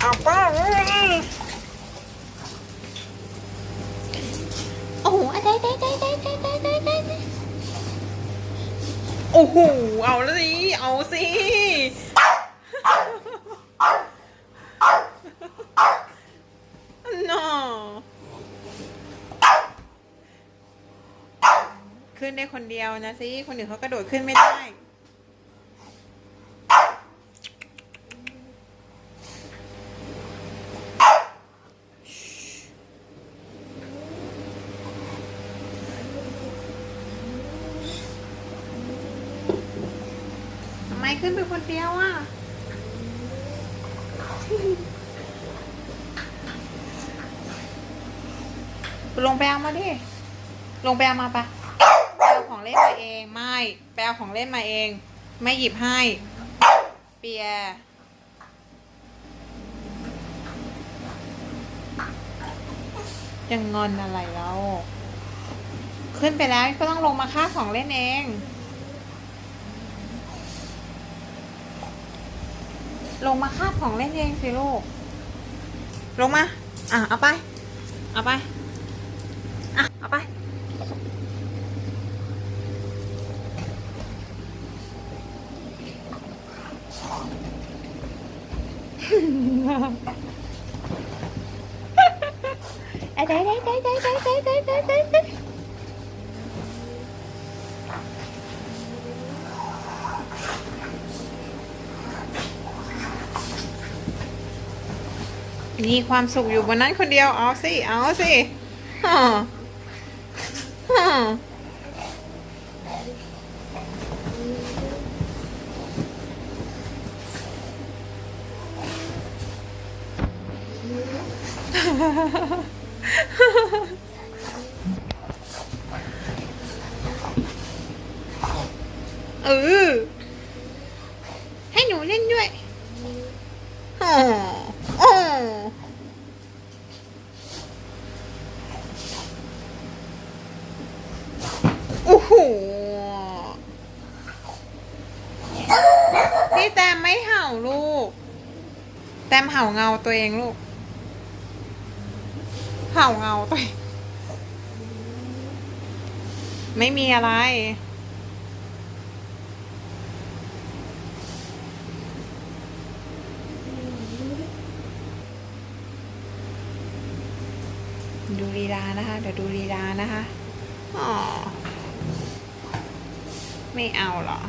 เอาป้าโอ้โหได้ได้ได้ได้ได้ได้ได้ได้ได้โอ้โห เอาแล้วสิ เอาสิน่อขึ้นได้คนเดียวนะสิ คนอื่นเขากระโดดขึ้นไม่ได้ ไมขึ้นไปคนเดียวอะลงไปเอามาดิ ลงไปเอามาปะไปเอาของเล่นมาเอง ไม่ไปเอาของเล่นมาเอง ไม่หยิบให้ เปียยังงอนอะไรแล้ว ขึ้นไปแล้วก็ต้องลงมาค่าของเล่นเอง ลงมาคาบของเล่นเองสิลูก ลงมา อะ เอาไป เอาไป อะ เอาไป ได้ได้ได้ได้ได้ได้ได้ได้ได้ได้ มีความสุขอยู่บนนั้นคนเดียว เอาสิ เอาสิฮ่าฮ่าเออให้หนูเล่นด้วยอ๋ออ๋อ โอ้โหพี่แตมไม่เห่าลูก แตมเห่าเงาตัวเองลูก เห่าเงาตัวเอง ไม่มีอะไร ดูลีลานะคะ เดี๋ยวดูลีลานะคะอ๋อไม่เอาเหรอ